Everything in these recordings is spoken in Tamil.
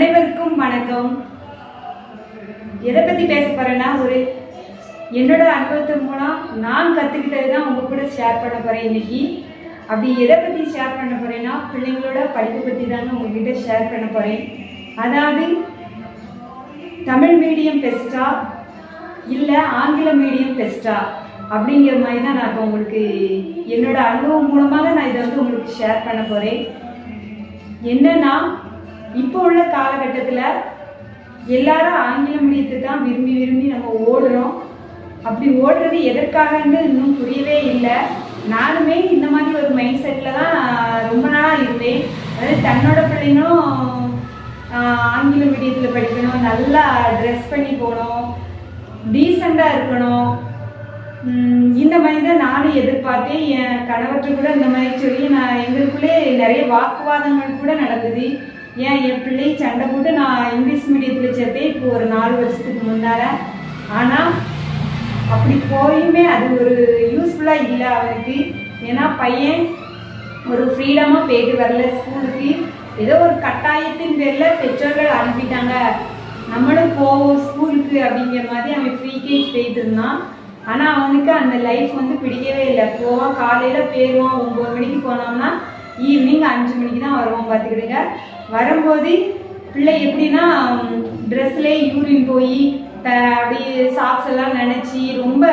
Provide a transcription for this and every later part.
அனைவருக்கும் வணக்கம். எதை பற்றி பேச போகிறேன்னா ஒரு என்னோட அனுபவத்தின் மூலம் நான் கற்றுக்கிட்டது தான் உங்கள் கூட ஷேர் பண்ண போகிறேன் இன்னைக்கு. அப்படி எதை பற்றி ஷேர் பண்ண போகிறேன்னா பிள்ளைங்களோட படிப்பு பற்றி தாங்க உங்ககிட்ட ஷேர் பண்ண போகிறேன் அதாவது தமிழ் மீடியம் பெஸ்ட்டா இல்லை ஆங்கில மீடியம் பெஸ்ட்டா அப்படிங்கிற மாதிரி தான் நான் இப்போ உங்களுக்கு என்னோட அனுபவம் மூலமாக நான் இதை வந்து உங்களுக்கு ஷேர் பண்ண போகிறேன் என்னன்னா இப்போ உள்ள காலகட்டத்தில் எல்லாரும் ஆங்கில மீடியத்தை தான் விரும்பி விரும்பி நம்ம ஓடுறோம். அப்படி ஓடுறது எதற்காகன்னு இன்னும் புரியவே இல்லை. நானுமே இந்த மாதிரி ஒரு மைண்ட் செட்டில் தான் ரொம்ப நாளாக இருந்தேன். அதாவது தன்னோட பிள்ளைங்களும் ஆங்கில மீடியத்தில் படிக்கணும். நல்லா ட்ரெஸ் பண்ணி போகணும். டீசெண்டாக இருக்கணும். இந்த மாதிரி தான் நானும் எதிர்பார்த்தேன். என் கணவர்கிட்ட கூட இந்த மாதிரி சொல்லி நான் எங்களுக்குள்ளே நிறைய வாக்குவாதங்கள் கூட நடந்தது. ஏன் என் பிள்ளை சண்டை போட்டு நான் இங்கிலீஷ் மீடியத்தில் சேர்த்தேன். இப்போ ஒரு நாலு வருஷத்துக்கு முன்னால். ஆனால் அப்படி போயுமே அது ஒரு யூஸ்ஃபுல்லாக இல்லை அவனுக்கு ஏன்னா பையன் ஒரு ஃப்ரீடமாக போயிட்டு வரல ஸ்கூலுக்கு. ஏதோ ஒரு கட்டாயத்தின் பேரில் பெற்றோர்கள் அனுப்பிட்டாங்க. நம்மளும் போவோம் ஸ்கூலுக்கு அப்படிங்கிற மாதிரி அவன் ஃப்ரீ கேஜ் போயிட்டு இருந்தான். ஆனால் அவனுக்கு அந்த லைஃப் வந்து பிடிக்கவே இல்லை. போவான் காலையில் போயிடுவான் ஒம்பது மணிக்கு போனோம்னா ஈவினிங் அஞ்சு மணிக்கு தான் வருவான் பார்த்துக்கிடுங்க வரும்போது பிள்ளை எப்படின்னா ட்ரெஸ்லேயே யூரின் போய் அப்படியே சாக்ஸ் எல்லாம் நினச்சி ரொம்ப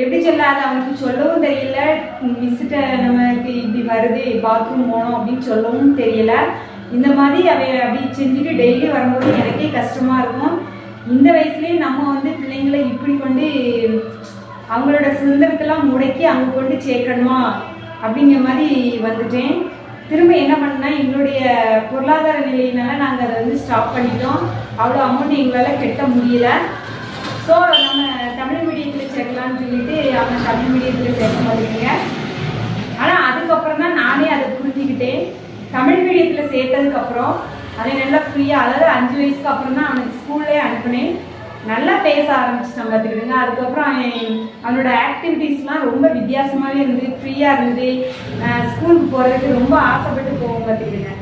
எப்படி சொல்லாத அவனுக்கு சொல்லவும் தெரியல. மிஸ்கிட்ட நமக்கு இப்படி வருது பாத்ரூம் போகணும் அப்படின்னு சொல்லவும் தெரியல. இந்த மாதிரி அவன் அப்படி செஞ்சுட்டு டெய்லி வரும்போது எனக்கே கஷ்டமாக இருக்கும். இந்த வயசுலயே நம்ம வந்து பிள்ளைங்களை இப்படி கொண்டு அவங்களோட சுதந்திரத்தெல்லாம் முடக்கி அங்கே கொண்டு சேர்க்கணுமா அப்படிங்கிற மாதிரி வந்துட்டேன். திரும்ப என்ன பண்ணால் எங்களுடைய பொருளாதார நிலையினால நாங்கள் அதை வந்து ஸ்டாப் பண்ணிட்டோம். அவ்வளோ அமௌண்ட் எங்களால் கெட்ட முடியல. ஸோ நம்ம தமிழ் மீடியத்தில் சேர்க்கலாம்னு சொல்லிட்டு அவங்க தமிழ் மீடியத்தில் சேர்க்க மாட்டேங்க ஆனால் அதுக்கப்புறம் தான் நானே அதை புரிஞ்சுக்கிட்டேன். தமிழ் மீடியத்தில் சேர்த்ததுக்கப்புறம் அவன் நல்லா ஃப்ரீயாக அதாவது அஞ்சு வயசுக்கு அப்புறம் தான் அவனுக்கு ஸ்கூல்லே அனுப்புனேன். நல்லா பேச ஆரம்பிச்சிட்டான் பார்த்துக்கிடுங்க. அதுக்கப்புறம் அவன் அவனோட ஆக்டிவிட்டீஸ்லாம் ரொம்ப வித்தியாசமாகவே இருந்து ஃப்ரீயாக இருந்தது. ஸ்கூலுக்கு போகிறதுக்கு ரொம்ப ஆசைப்பட்டு போவோம் பார்த்துக்கிடுங்க.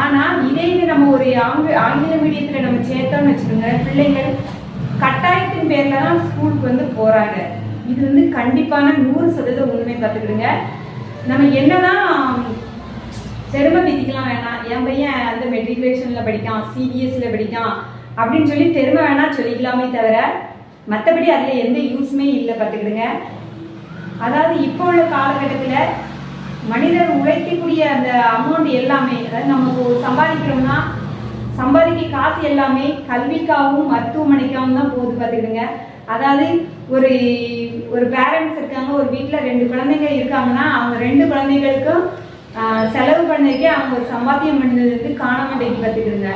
ஆனால் இதே நம்ம ஒரு ஆங்கில ஆங்கில மீடியத்தில் நம்ம சேர்த்தோம்னு வச்சுக்கோங்க பிள்ளைகள் கட்டாயத்தின் பேரில் தான் ஸ்கூலுக்கு வந்து போகிறாங்க இது வந்து கண்டிப்பான நூறு சதவீதம் உண்மை பார்த்துக்கிடுங்க. நம்ம என்னதான் பெருமை விதிக்கலாம் வேணாம் என் பையன் அந்த மெட்ரிகுலேஷனில் படிக்கான் சிபிஎஸ்சியில் படிக்கான் அப்படின்னு சொல்லி பெருமை வேணாம் சொல்லிக்கலாமே தவிர மற்றபடி அதில் எந்த யூஸுமே இல்லை பார்த்துக்கிடுங்க அதாவது இப்போ உள்ள காலகட்டத்தில் மனிதர் உழைக்கக்கூடிய அந்த அமௌண்ட் எல்லாமே அதாவது நமக்கு ஒரு சம்பாதிக்கிறோம்னா சம்பாதிக்க காசு எல்லாமே கல்விக்காகவும் மருத்துவமனைக்காகவும் தான் போகுது பார்த்துக்கிடுங்க அதாவது ஒரு ஒரு பேரண்ட்ஸ் இருக்காங்க ஒரு வீட்டில் ரெண்டு குழந்தைங்க இருக்காங்கன்னா அவங்க ரெண்டு குழந்தைகளுக்கும் செலவு பண்ணதுக்கே அவங்க ஒரு சம்பாத்தியம் பண்ணது வந்து காண மாட்டேங்குது பார்த்துக்கிடுங்க.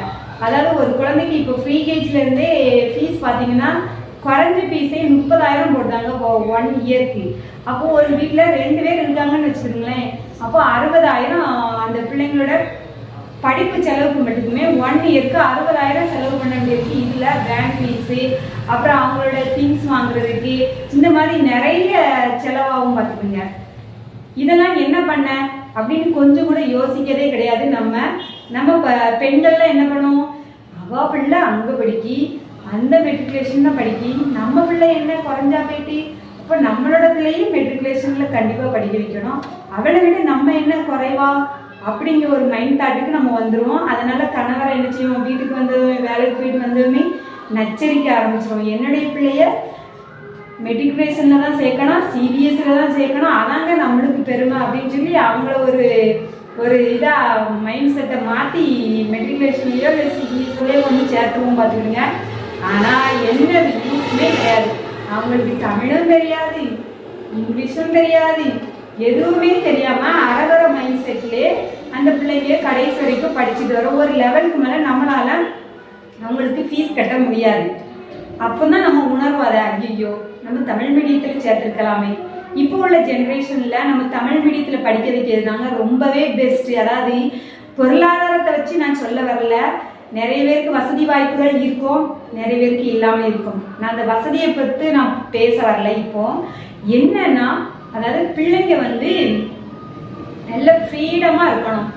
அதாவது ஒரு குழந்தைக்கு இப்போ ஃப்ரீ கேஜ்லேருந்தே ஃபீஸ் பார்த்தீங்கன்னா குறைஞ்ச ஃபீஸே முப்பதாயிரம் போட்டாங்க ஒன் இயர்க்கு அப்போது ஒரு வீட்டில் ரெண்டு பேர் இருக்காங்கன்னு வச்சுக்கோங்களேன். அப்போ அறுபதாயிரம் அந்த பிள்ளைங்களோட படிப்பு செலவுக்கு மட்டுமே ஒன் இயர்க்கு அறுபதாயிரம் செலவு பண்ண வேண்டியிருக்கு இதில் பேங்க் ஃபீஸு அப்புறம் அவங்களோட திங்ஸ் வாங்குறதுக்கு. இந்த மாதிரி நிறைய செலவாகவும் பார்த்துக்குங்க. இதெல்லாம் என்ன பண்ண? அப்படின்னு கொஞ்சம் கூட யோசிக்கவே கிடையாது. நம்ம நம்ம ப- பெண்கள்லாம் என்ன பண்ணுவோம்? அவ பிள்ளை அங்கே படிக்கி அந்த மெட்ரிகுலேஷன் படிக்கி நம்ம பிள்ளை என்ன குறைஞ்சா போயிட்டு? இப்போ நம்மளோட பிள்ளையும் மெட்ரிகுலேஷனில் கண்டிப்பாக படிக்க வைக்கணும். அவளை விட நம்ம என்ன குறைவா? அப்படிங்கிற ஒரு மைண்ட் தாட்டுக்கு நம்ம வந்துடுவோம் அதனால கணவரை என்ன செய்வோம்? வீட்டுக்கு வந்து வேலைக்கு போயிட்டு வந்ததுமே நச்சரிக்க ஆரம்பிச்சிருவோம். என்னுடைய பிள்ளைய மெட்ரிகுலேஷனில் தான் சேர்க்கணும் சிபிஎஸ்சியில் தான் சேர்க்கணும். அதாங்க நம்மளுக்கு பெருமை அப்படின்னு சொல்லி அவங்கள ஒரு ஒரு இதாக மைண்ட் செட்டை மாற்றி மெட்ரிகுலேஷன்லேயோ இல்லை சிபிஎஸ்சிலேயோ வந்து சேர்த்துவோம் பார்த்துக்கிடுங்க. ஆனால் என்ன யூஸ்மே கிடையாது. அவங்களுக்கு தமிழும் தெரியாது இங்கிலீஷும் தெரியாது எதுவுமே தெரியாமல் அரகர மைண்ட் செட்லேயே அந்த பிள்ளைங்க கடைசி வரைக்கும் படிச்சுட்டு வரும். ஒரு லெவலுக்கு மேலே நம்மளால அவங்களுக்கு ஃபீஸ் கட்ட முடியாது. அப்போ தான் நம்ம உணர்வு அதை ஐயோ நம்ம தமிழ் மீடியத்தில் சேர்த்துருக்கலாமே. இப்போ உள்ள ஜென்ரேஷனில் நம்ம தமிழ் மீடியத்தில் படிக்க வைக்கிறது ரொம்பவே பெஸ்ட்டு அதாவது பொருளாதாரத்தை வச்சு நான் சொல்ல வரல. நிறைய பேருக்கு வசதி வாய்ப்புகள் இருக்கும். நிறைய பேருக்கு இல்லாமல் இருக்கும். நான் அந்த வசதியை பற்றி நான் பேச வரல இப்போ. என்னன்னா அதாவது பிள்ளைங்க வந்து நல்ல ஃப்ரீடமாக இருக்கணும்.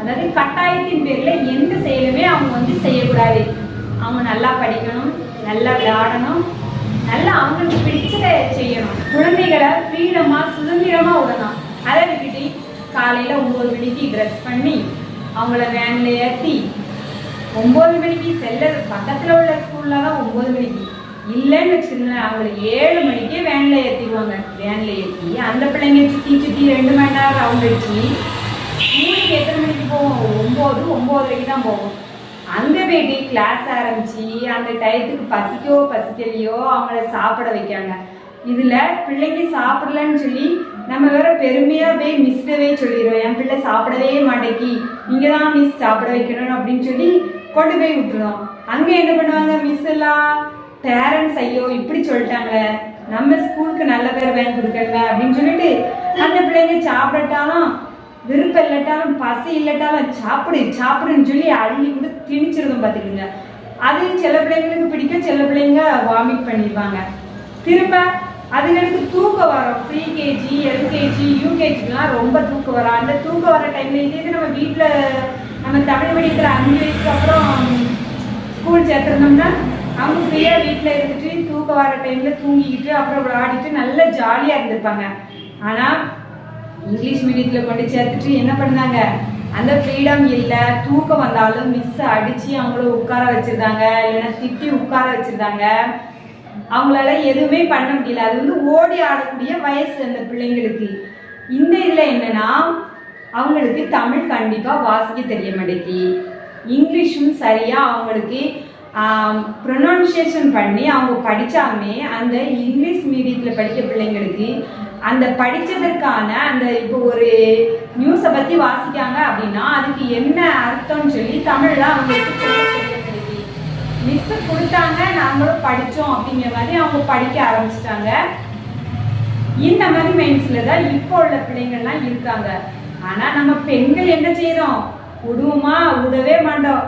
அதாவது கட்டாயத்தின் பேரில் எந்த செயலுமே அவங்க வந்து செய்யக்கூடாது. அவங்க நல்லா படிக்கணும் நல்லா விளையாடணும் நல்லா அவங்களுக்கு பிடிச்சதை செய்யணும். குழந்தைகளை ஃப்ரீடமாக சுதந்திரமாக விடணும். அதை விட்டுட்டு காலையில் ஒம்பது மணிக்கு ட்ரெஸ் பண்ணி அவங்கள வேனில் ஏற்றி ஒம்பது மணிக்கு செல்ல பக்கத்தில் உள்ள ஸ்கூலில் தான் ஒம்பது மணிக்கு. இல்லைன்னு வச்சுக்கோங்களேன் அவங்களை ஏழு மணிக்கே வேனில் ஏற்றிடுவாங்க வேனில் ஏற்றி அந்த பிள்ளைங்க சுற்றி சுற்றி ரெண்டு மணி நேரம் ரவுண்ட் அடிச்சு ஸ்கூலுக்கு எத்தனை மணிக்கு போவோம்? ஒம்பது ஒம்போதரைக்கு தான் போவோம். அங்கே போயிட்டு கிளாஸ் ஆரம்பிச்சு அந்த டயத்துக்கு பசிக்கோ பசிக்கலையோ அவங்கள சாப்பிட வைக்காங்க இதில் பிள்ளைங்க சாப்பிடலன்னு சொல்லி நம்ம வேற பெருமையாக போய் மிஸ்டவே சொல்லிடுவோம் என் பிள்ளை சாப்பிடவே மாட்டேக்கி. நீங்கள் தான் மிஸ் சாப்பிட வைக்கணும் அப்படின்னு சொல்லி கொண்டு போய் விட்டுருவோம் அங்கே என்ன பண்ணுவாங்க மிஸ் எல்லாம்? பேரண்ட்ஸ் ஐயோ இப்படி சொல்லிட்டாங்களே நம்ம ஸ்கூலுக்கு நல்ல பேர் வேன் கொடுக்கல அப்படின்னு சொல்லிட்டு அந்த பிள்ளைங்க சாப்பிடட்டாலும் விருப்பம் இல்லாட்டாலும் பசி இல்லாட்டாலும் சாப்பிடு சாப்பிடுன்னு சொல்லி அள்ளி கூட திணிச்சிருந்தோம் பார்த்துக்கோங்க. அது சில பிள்ளைங்களுக்கு பிடிக்கும் சில பிள்ளைங்க வாமிட் பண்ணிடுவாங்க. திரும்ப அதுங்களுக்கு தூக்கம் வரும். ப்ரீ கேஜி எல்கேஜி யூகேஜிலாம் ரொம்ப தூக்கம் வரும். அந்த தூக்கம் வர டைம்ல இதே நம்ம வீட்டில் நம்ம தமிழ் மீடியத்தில் அஞ்சு வயசுக்கு அப்புறம் ஸ்கூல் சேர்த்துருந்தோம்னா அவங்க ஃப்ரீயாக வீட்டில் இருந்துட்டு தூக்கம் வர டைமில் தூங்கிக்கிட்டு அப்புறம் விளையாடிட்டு நல்லா ஜாலியாக இருந்திருப்பாங்க. ஆனால் இங்கிலீஷ் மீடியத்தில் கொண்டு சேர்த்துட்டு என்ன பண்ணாங்க? அந்த ஃப்ரீடம் இல்லை. தூக்கம் வந்தாலும் மிஸ் அடித்து அவங்கள உட்கார வச்சுருந்தாங்க. இல்லைன்னா திட்டி உட்கார வச்சுருந்தாங்க. அவங்களால எதுவுமே பண்ண முடியல. அது வந்து ஓடி ஆடக்கூடிய வயசு அந்த பிள்ளைங்களுக்கு. இந்த இதில் என்னென்னா அவங்களுக்கு தமிழ் கண்டிப்பாக வாசிக்க தெரிய மாட்டேங்கி இங்கிலீஷும் சரியாக அவங்களுக்கு ப்ரொனவுன்சியேஷன் பண்ணி அவங்க படித்தாலுமே அந்த இங்கிலீஷ் மீடியத்தில் படிக்க பிள்ளைங்களுக்கு அந்த படித்ததற்கான அந்த இப்போ ஒரு நியூஸை பற்றி வாசிக்காங்க அப்படின்னா அதுக்கு என்ன அர்த்தம்னு சொல்லி தமிழில் அவங்களுக்கு மிஸ்ஸு கொடுத்தாங்க நாங்களும் படித்தோம் அப்படிங்கிற மாதிரி அவங்க படிக்க ஆரம்பிச்சிட்டாங்க. இந்த மாதிரி மைண்ட்ஸில் தான் இப்போ உள்ள பிள்ளைங்கள்லாம் இருக்காங்க. ஆனால் நம்ம பெண்கள் என்ன செய்கிறோம் விடுவோமா விடவே மாட்டோம்.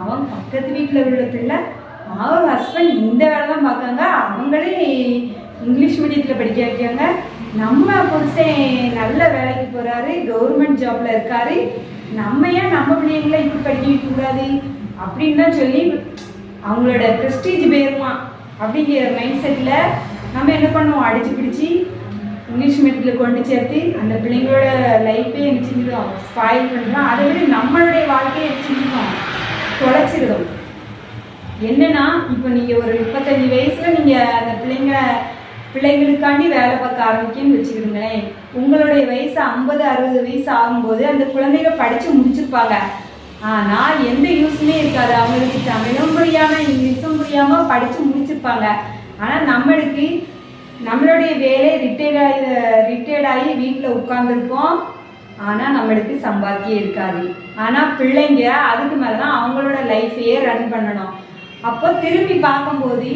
அவன் பக்கத்து வீட்டில் உள்ள பிள்ளை அவர் ஹஸ்பண்ட் இந்த வேலை தான் பார்க்காங்க. அவங்களே இங்கிலீஷ் மீடியத்தில் படிக்க வைக்காங்க நம்ம புருஷன் நல்ல வேலைக்கு போகிறாரு கவர்மெண்ட் ஜாப்ல இருக்காரு. நம்ம ஏன் நம்ம பிள்ளைங்களை இப்படி படிக்க கூடாது அப்படின்னு தான் சொல்லி அவங்களோட ப்ரெஸ்டீஜ் பேருமா அப்படிங்கிற மைண்ட் செட்டில் நம்ம என்ன பண்ணுவோம்? அடிச்சு பிடிச்சி இங்கிலீஷ் மீடியத்தில் கொண்டு சேர்த்து அந்த பிள்ளைங்களோட லைஃப்பே என்ன செஞ்சிடும்? ஸ்பாயில் பண்ணுறோம் அதை விட நம்மளுடைய வாழ்க்கையை என்ன செஞ்சிடும்? தொலைச்சிடும். என்னன்னா இப்போ நீங்கள் ஒரு முப்பத்தஞ்சு வயசில் நீங்கள் அந்த பிள்ளைங்க பிள்ளைங்களுக்காண்டி வேலை பார்க்க ஆரம்பிக்கன்னு வச்சுக்கிடுங்களேன். உங்களுடைய வயசு ஐம்பது அறுபது வயசு ஆகும்போது அந்த குழந்தைங்க படித்து முடிச்சிருப்பாங்க. ஆனால் எந்த யூஸுமே இருக்காது. அவங்களுக்கு தமிழும் புரியாமல் இங்கிலீஷும் புரியாமல் படித்து முடிச்சிருப்பாங்க. ஆனால் நம்மளுக்கு நம்மளுடைய வேலை ரிட்டையர்ட் ஆகி ரிட்டையர்ட் ஆகி வீட்டில் உட்காந்துருப்போம் ஆனால் நம்மளுக்கு சம்பாத்தியம் இருக்காது. ஆனால் பிள்ளைங்க அதுக்கு மேலே தான் அவங்களோட லைஃப்பையே ரன் பண்ணணும். அப்போ திரும்பி பார்க்கும்போது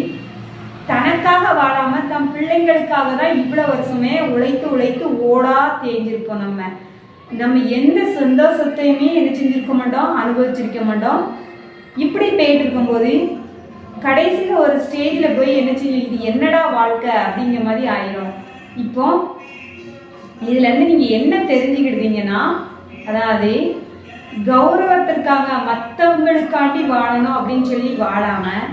தனக்காக வாழாம தம் பிள்ளைங்களுக்காக தான் இவ்வளோ வருஷமே உழைத்து உழைத்து ஓடா தேஞ்சிருப்போம் நம்ம. நம்ம எந்த சந்தோஷத்தையுமே என்ன செஞ்சிருக்க மாட்டோம் அனுபவிச்சிருக்க மாட்டோம். இப்படி போயிட்டு இருக்கும்போது கடைசியில் ஒரு ஸ்டேஜில் போய் என்ன செய்யும்? இது என்னடா வாழ்க்கை அப்படிங்கிற மாதிரி ஆயிரும். இப்போ இதுலேருந்து நீங்கள் என்ன தெரிஞ்சுக்கிடுவீங்கன்னா அதாவது கௌரவத்திற்காக மற்றவங்களுக்காண்டி வாழணும் அப்படின்னு சொல்லி வாழாமல்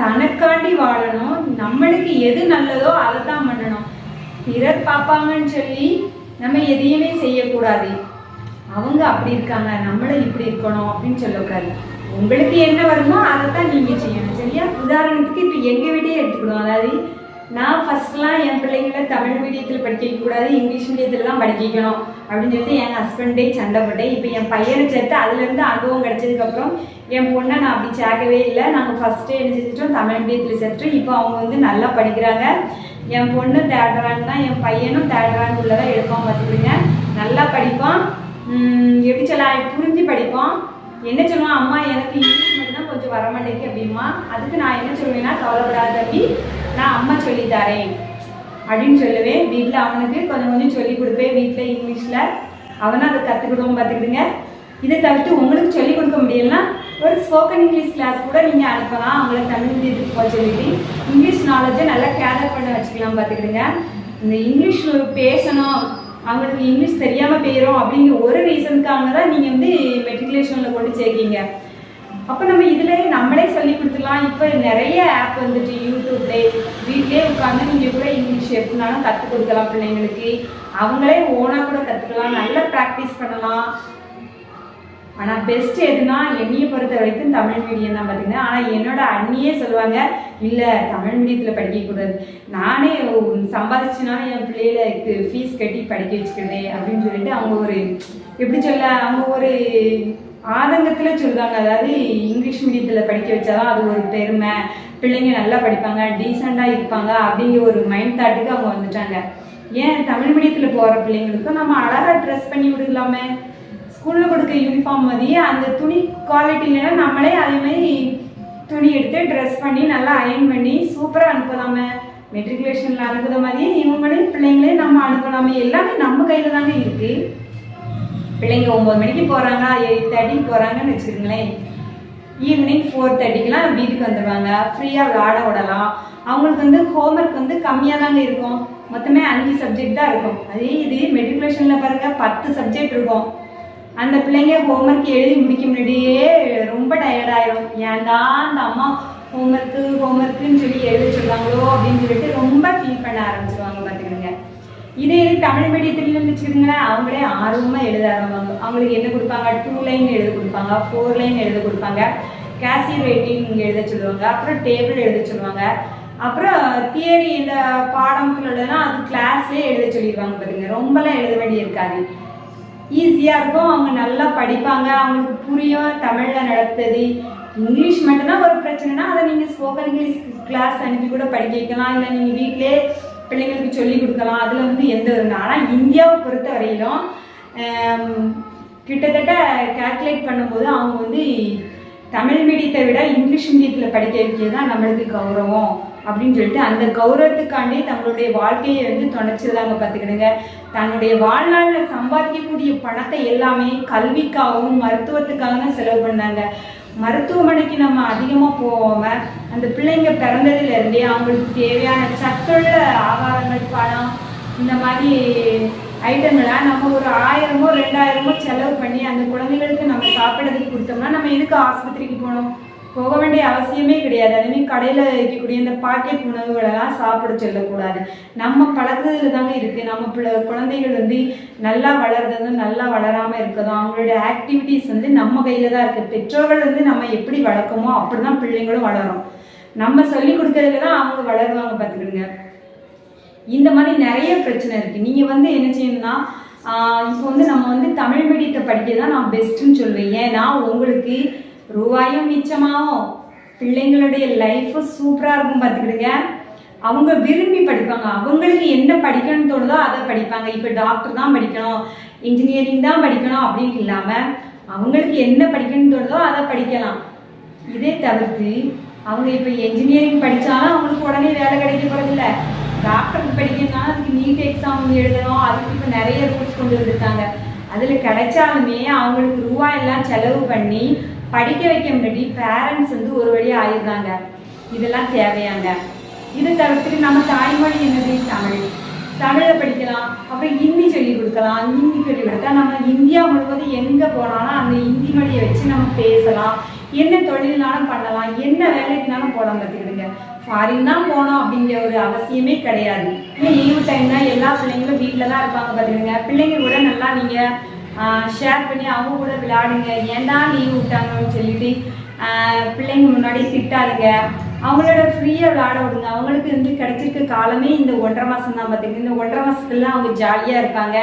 தனக்காண்டி வாழணும். நம்மளுக்கு எது நல்லதோ அதை தான் பண்ணணும். பிறர் பார்ப்பாங்கன்னு சொல்லி நம்ம எதையுமே செய்யக்கூடாது. அவங்க அப்படி இருக்காங்க நம்மளும் இப்படி இருக்கணும் அப்படின்னு சொல்லக்கூடாது உங்களுக்கு என்ன வருமோ அதை தான் நீங்கள் செய்யணும். சரியா? உதாரணத்துக்கு இப்போ எங்கள் வீட்டையே எடுத்துக்கணும் அதாவது நான் ஃபர்ஸ்ட்லாம் என் பிள்ளைங்கள தமிழ் மீடியத்தில் படிக்க வைக்கக்கூடாது இங்கிலீஷ் மீடியத்தில் தான் படிக்க வைக்கணும் அப்படின்னு சொல்லிட்டு என் ஹஸ்பண்டே சண்டை போட்டேன். இப்போ என் பையனை சேர்த்து அதுலேருந்து அனுபவம் கிடைச்சதுக்கப்புறம் என் பொண்ணை நான் அப்படி சேர்க்கவே இல்லை. நாங்கள் ஃபஸ்ட்டே என்ன செஞ்சிட்டோம் தமிழ் மீடியத்தில் சேர்த்துட்டோம். இப்போ அவங்க வந்து நல்லா படிக்கிறாங்க. என் பொண்ணு தேர்ட் ரேங்க் தான் என் பையனும் தேர்ட் ரேங்க் உள்ள தான் எடுப்பான் பார்த்துக்கிடுங்க நல்லா படிப்பான். எப்படி சொல்ல புரிஞ்சு படிப்பான். என்ன சொல்லுவான் அம்மா எனக்கு இங்கிலீஷ் மட்டும் தான் கொஞ்சம் வர அப்படிமா அதுக்கு நான் என்ன சொல்லுவேன்னா கவலைப்படாத தம்பி. நான் அம்மா சொல்லி தரேன் அப்படின்னு சொல்லுவேன் வீட்டில் அவனுக்கு கொஞ்சம் கொஞ்சம் சொல்லி கொடுப்பேன். வீட்டில் இங்கிலீஷில் அவனும் அதை கற்றுக்கிடுவோம் பார்த்துக்கிடுங்க இதை தவிர்த்து உங்களுக்கு சொல்லிக் கொடுக்க முடியலன்னா ஒரு ஸ்போக்கன் இங்கிலீஷ் கிளாஸ் கூட நீங்கள் அனுப்பலாம். அவங்கள தமிழ் மீடியத்துக்கு போக சொல்லிட்டு இங்கிலீஷ் நாலேஜை நல்லா கேதர் பண்ண வச்சுக்கலாம் பார்த்துக்கிடுங்க இந்த இங்கிலீஷ் பேசணும். அவங்களுக்கு இங்கிலீஷ் தெரியாமல் போயிடும் அப்படிங்கிற ஒரு ரீசனுக்காக தான் நீங்கள் வந்து மெட்ரிகுலேஷனில் கொண்டு சேர்க்கீங்க. அப்போ நம்ம இதில் நம்மளே சொல்லி கொடுத்துக்கலாம் இப்போ நிறைய ஆப் வந்துட்டு யூடியூப்ல வீட்லயே உட்காந்து நீங்கள் கூட இங்கிலீஷ் எப்படினாலும் கற்றுக் கொடுக்கலாம் பிள்ளைங்களுக்கு. அவங்களே ஓனாக கூட கற்றுக்கலாம் நல்லா ப்ராக்டிஸ் பண்ணலாம். ஆனால் பெஸ்ட் எதுனா என்னையை பொறுத்த வரைக்கும் தமிழ் மீடியம் தான் பார்த்தீங்கன்னா ஆனால் என்னோட அண்ணியே சொல்லுவாங்க இல்லை தமிழ் மீடியத்தில் படிக்கக்கூடாது நானே சம்பாதிச்சுனா என் பிள்ளைகளுக்கு ஃபீஸ் கட்டி படிக்க வச்சுக்கிறேன். அப்படின்னு சொல்லிட்டு அவங்க ஒரு எப்படி சொல்ல அவங்க ஒரு ஆதங்கத்தில் சொல்லுவாங்க அதாவது இங்கிலீஷ் மீடியத்தில் படிக்க வச்சாதான் அது ஒரு பெருமை. பிள்ளைங்க நல்லா படிப்பாங்க டீசெண்டாக இருப்பாங்க அப்படிங்கிற ஒரு மைண்ட் தாட்டுக்கு அவங்க வந்துட்டாங்க. ஏன் தமிழ் மீடியத்தில் போகிற பிள்ளைங்களுக்கும் நம்ம அழகாக ட்ரெஸ் பண்ணி விடுக்கலாமே ஸ்கூலில் கொடுக்க யூனிஃபார்ம் மாதிரியே அந்த துணி குவாலிட்டி இல்லைன்னா நம்மளே அதே மாதிரி துணி எடுத்து ட்ரெஸ் பண்ணி நல்லா அயன் பண்ணி சூப்பராக அனுப்பலாமே. மெட்ரிகுலேஷனில் அனுப்புகிற மாதிரியே இவங்களையும் பிள்ளைங்களையும் நம்ம அனுப்பலாமே. எல்லாமே நம்ம கையில் தாங்க இருக்குது பிள்ளைங்க ஒம்பது மணிக்கு போகிறாங்க எயிட் தேர்ட்டிக்கு போகிறாங்கன்னு வச்சுக்கோங்களேன். ஈவினிங் ஃபோர் தேர்ட்டிக்கெலாம் வீட்டுக்கு வந்துடுவாங்க ஃப்ரீயாக விளாட விடலாம். அவங்களுக்கு வந்து ஹோம்ஒர்க் வந்து கம்மியாக தாங்க இருக்கும். மொத்தமே அஞ்சு சப்ஜெக்ட் தான் இருக்கும். அதே இது மெட்ரிகுலேஷனில் பாருங்கள் பத்து சப்ஜெக்ட் இருக்கும். அந்த பிள்ளைங்க ஹோம்ஒர்க் எழுதி முடிக்க முன்னாடியே ரொம்ப டயர்டாயிடும் ஏன்டா அந்த அம்மா ஹோம்ஒர்க்கு ஹோம்ஒர்க்குன்னு சொல்லி எழுத சொல்லுவாங்களோ அப்படின்னு சொல்லிட்டு ரொம்ப ஃபீல் பண்ண ஆரம்பிச்சிருவாங்க இதே இது தமிழ் மீடியத்துலன்னு வச்சுக்கோங்களேன் அவங்களே ஆர்வமாக எழுத ஆரம்பிப்பாங்க. அவங்களுக்கு என்ன கொடுப்பாங்க? டூ லைன் எழுத கொடுப்பாங்க ஃபோர் லைன் எழுத கொடுப்பாங்க. கேசியர் ரைட்டிங் எழுத சொல்லுவாங்க. அப்புறம் டேபிள் எழுத சொல்லுவாங்க. அப்புறம் தியரி இந்த பாடங்களோடலாம் அது கிளாஸ்லேயே எழுத சொல்லிடுவாங்க பாருங்க. ரொம்பலாம் எழுத வேண்டி இருக்காது ஈஸியாக இருக்கும். அவங்க நல்லா படிப்பாங்க. அவங்களுக்கு புரியும். தமிழில் நடத்துது இங்கிலீஷ் மட்டும்தான் ஒரு பிரச்சனைனா அதை நீங்கள் ஸ்போக்கன் இங்கிலீஷ் கிளாஸ் அனுப்பி கூட படிக்க வைக்கலாம். இல்லை நீங்கள் வீட்டிலே பிள்ளைங்களுக்கு சொல்லி கொடுக்கலாம். அதில் வந்து எந்த ஒரு ஆனால் இந்தியாவை பொறுத்த வரையிலும் கிட்டத்தட்ட கால்குலேட் பண்ணும்போது அவங்க வந்து தமிழ் மீடியத்தை விட இங்கிலீஷ் மீடியத்தில் படிக்க வைக்கிறது தான் நம்மளுக்கு கௌரவம் அப்படின்னு சொல்லிட்டு அந்த கௌரவத்துக்காண்டி தங்களுடைய வாழ்க்கையை வந்து தொலைச்சிருந்தாங்க பார்த்துக்கிடுங்க. தன்னுடைய வாழ்நாளில் சம்பாதிக்கக்கூடிய பணத்தை எல்லாமே கல்விக்காகவும் மருத்துவத்துக்காகவும் செலவு பண்ணாங்க. மருத்துவமனைக்கு நம்ம அதிகமாக போகாமல் அந்த பிள்ளைங்க பிறந்ததுலேருந்தே அவங்களுக்கு தேவையான சத்துள்ள ஆகாரங்கள் பழம் இந்த மாதிரி ஐட்டங்களை நம்ம ஒரு ஆயிரமோ ரெண்டாயிரமோ செலவு பண்ணி அந்த குழந்தைகளுக்கு நம்ம சாப்பிட்றதுக்கு கொடுத்தோம்னா நம்ம எதுக்கு ஆஸ்பத்திரிக்கு போகணும்? போக வேண்டிய அவசியமே கிடையாது. அதுமாதிரி கடையில் வைக்கக்கூடிய இந்த பாக்கெட் உணவுகளெல்லாம் சாப்பிட சொல்லக்கூடாது. நம்ம பழக்கத்தில் தாங்க இருக்குது நம்ம பிள்ளை குழந்தைகள் வந்து நல்லா வளர்றதும் நல்லா வளராமல் இருக்கதும் அவங்களுடைய ஆக்டிவிட்டீஸ் வந்து நம்ம கையில் தான் இருக்குது பெற்றோர்கள் வந்து நம்ம எப்படி வளர்க்கமோ அப்படி தான் பிள்ளைங்களும் வளரும். நம்ம சொல்லி கொடுக்கறதுல தான் அவங்க வளருவாங்க பார்த்துக்கிடுங்க இந்த மாதிரி நிறைய பிரச்சனை இருக்குது நீங்கள் வந்து என்ன செய்யணும்னா இப்போ வந்து நம்ம வந்து தமிழ் மீடியத்தை படிக்க தான் நான் பெஸ்ட்டுன்னு சொல்லுவேன் ஏன்னா உங்களுக்கு ரூபாயும் மிச்சமாகும். பிள்ளைங்களுடைய லைஃப்பும் சூப்பராக இருக்கும் பார்த்துக்கிடுங்க. அவங்க விரும்பி படிப்பாங்க. அவங்களுக்கு என்ன படிக்கணும்னு தோணுதோ அதை படிப்பாங்க. இப்போ டாக்டர் தான் படிக்கணும். இன்ஜினியரிங் தான் படிக்கணும் அப்படின்னு இல்லாமல் அவங்களுக்கு என்ன படிக்கணும்னு தோணுதோ அதை படிக்கலாம். இதே தவிர்த்து அவங்க இப்போ என்ஜினியரிங் படித்தாலும் அவங்களுக்கு உடனே வேலை கிடைக்க போகிறதில்ல டாக்டருக்கு படிக்கணும்னா அதுக்கு நீட் எக்ஸாம் எழுதணும். அதுக்கு இப்போ நிறைய ரூல்ஸ் கொண்டு வந்துருக்காங்க. அதில் கிடைச்சாலுமே அவங்களுக்கு ரூபாய் எல்லாம் செலவு பண்ணி படிக்க வைக்க முன்னாடி பேரண்ட்ஸ் வந்து ஒரு வழியாக ஆயிடுறாங்க. இதெல்லாம் தேவையாங்க. இதை தவிர்த்துட்டு நம்ம தாய்மொழி என்னது? தமிழ். தமிழை படிக்கலாம். அப்புறம் ஹிந்தி சொல்லி கொடுக்கலாம். ஹிந்தி சொல்லி கொடுத்தா நம்ம இந்தியா முழுவதும் எங்கே போனாலும் அந்த ஹிந்தி மொழியை வச்சு நம்ம பேசலாம். என்ன தொழில்னாலும் பண்ணலாம். என்ன வேலைக்குனாலும் போகலாம் கற்றுக்கிடுங்க ஃபாரின் தான் போகணும் அப்படிங்கிற ஒரு அவசியமே கிடையாது. லீவு டைம்னா எல்லா பிள்ளைங்களும் வீட்டில் தான் இருப்பாங்க பார்த்துக்கிடுங்க. பிள்ளைங்க கூட நல்லா நீங்கள் ஷேர் பண்ணி அவங்க கூட விளையாடுங்க. ஏன்டா லீவ் விட்டாங்கன்னு சொல்லிட்டு பிள்ளைங்க முன்னாடி திட்டாதுங்க. அவங்களோட ஃப்ரீயாக விளையாட விடுங்க. அவங்களுக்கு வந்து கிடைச்சிருக்க காலமே இந்த ஒன்றரை மாதம் தான் பார்த்தீங்கன்னா இந்த ஒன்றரை மாதத்துல அவங்க ஜாலியாக இருப்பாங்க.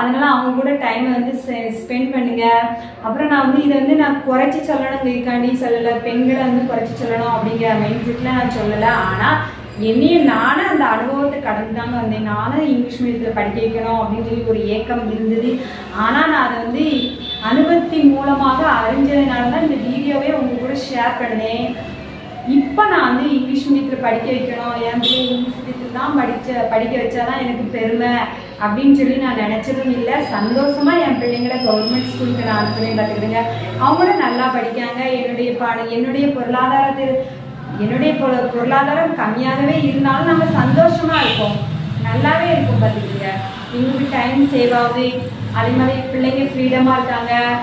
அதனால் அவங்க கூட டைமை வந்து ஸ்பெண்ட் பண்ணுங்க. அப்புறம் நான் வந்து இதை வந்து நான் குறைச்சி சொல்லணுங்கிறதுக்காண்டி சொல்லலை. பெண்களை வந்து குறைச்சி சொல்லணும் அப்படிங்கிற மைண்ட் செட்டில் நான் சொல்லலை. ஆனால் என்னையும் நானும் அந்த அனுபவத்தை கடந்து தாங்க வந்தேன் நானும் இங்கிலீஷ் மீடியத்தில் படிக்க வைக்கணும் அப்படின்னு சொல்லி ஒரு ஏக்கம் இருந்தது. ஆனால் நான் அதை வந்து அனுபவத்தின் மூலமாக அறிஞ்சதுனால தான் இந்த வீடியோவே உங்க கூட ஷேர் பண்ணேன். இப்போ நான் வந்து இங்கிலீஷ் மீடியத்தில் படிக்க வைக்கணும். என் பிள்ளை இங்கிலீஷ் மீடியத்தில் தான் படிச்ச படிக்க வச்சாதான் எனக்கு பெருமை அப்படின்னு சொல்லி நான் நினச்சதும் இல்லை. சந்தோஷமாக என் பிள்ளைங்களை கவர்மெண்ட் ஸ்கூலுக்கு நான் அனுப்புனேன் பார்த்துக்கிடுங்க. அவங்களும் நல்லா படிக்காங்க என்னுடைய பாட என்னுடைய பொருளாதாரத்தில் என்னுடைய பொ- பொருளாதாரம் கம்மியாகவே இருந்தாலும் நம்ம சந்தோஷமாக இருப்போம். நல்லாவே இருக்கும் பார்த்துக்கிடுங்க எங்களுக்கு டைம் சேவ் ஆகுது. அதே மாதிரி பிள்ளைங்க ஃப்ரீடமாக இருக்காங்க.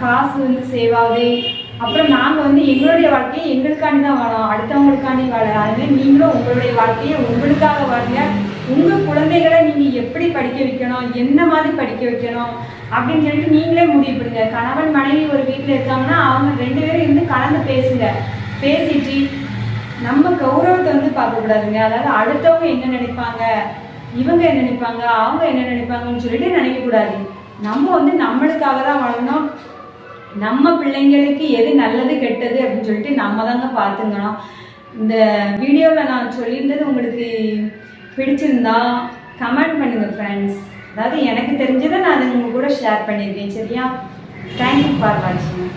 காசு வந்து சேவ் ஆகுது. அப்புறம் நாங்கள் வந்து எங்களுடைய வாழ்க்கையை எங்களுக்காண்டி தான் வாழோம் அடுத்தவங்களுக்காண்டி வாழ அதுமாதிரி நீங்களும் உங்களுடைய வாழ்க்கையை உங்களுக்காக வாழுங்க. உங்கள் குழந்தைகளை நீங்கள் எப்படி படிக்க வைக்கணும்? என்ன மாதிரி படிக்க வைக்கணும்? அப்படின்னு சொல்லிட்டு நீங்களே முடிவு பண்ணுங்க. கணவன் மனைவி ஒரு வீட்டில் இருக்காங்கன்னா அவங்க ரெண்டு பேரும் இருந்து கலந்து பேசுங்க. பேசிட்டு நம்ம கௌரவத்தை வந்து பார்க்கக்கூடாதுங்க. அதாவது அடுத்தவங்க என்ன நினைப்பாங்க? இவங்க என்ன நினைப்பாங்க? அவங்க என்ன நினைப்பாங்கன்னு சொல்லிட்டு நினைக்கக்கூடாது. நம்ம வந்து நம்மளுக்காக தான் வாழணும். நம்ம பிள்ளைங்களுக்கு எது நல்லது கெட்டது அப்படின்னு சொல்லிட்டு நம்ம தாங்க பார்த்துக்கணும். இந்த வீடியோவில் நான் சொல்லியிருந்தது உங்களுக்கு பிடிச்சிருந்தா கமெண்ட் பண்ணுங்கள் ஃப்ரெண்ட்ஸ் அதாவது எனக்கு தெரிஞ்சதை நான் அது உங்கள் கூட ஷேர் பண்ணியிருக்கேன் சரியா? தேங்க்யூ ஃபார் வாட்சிங்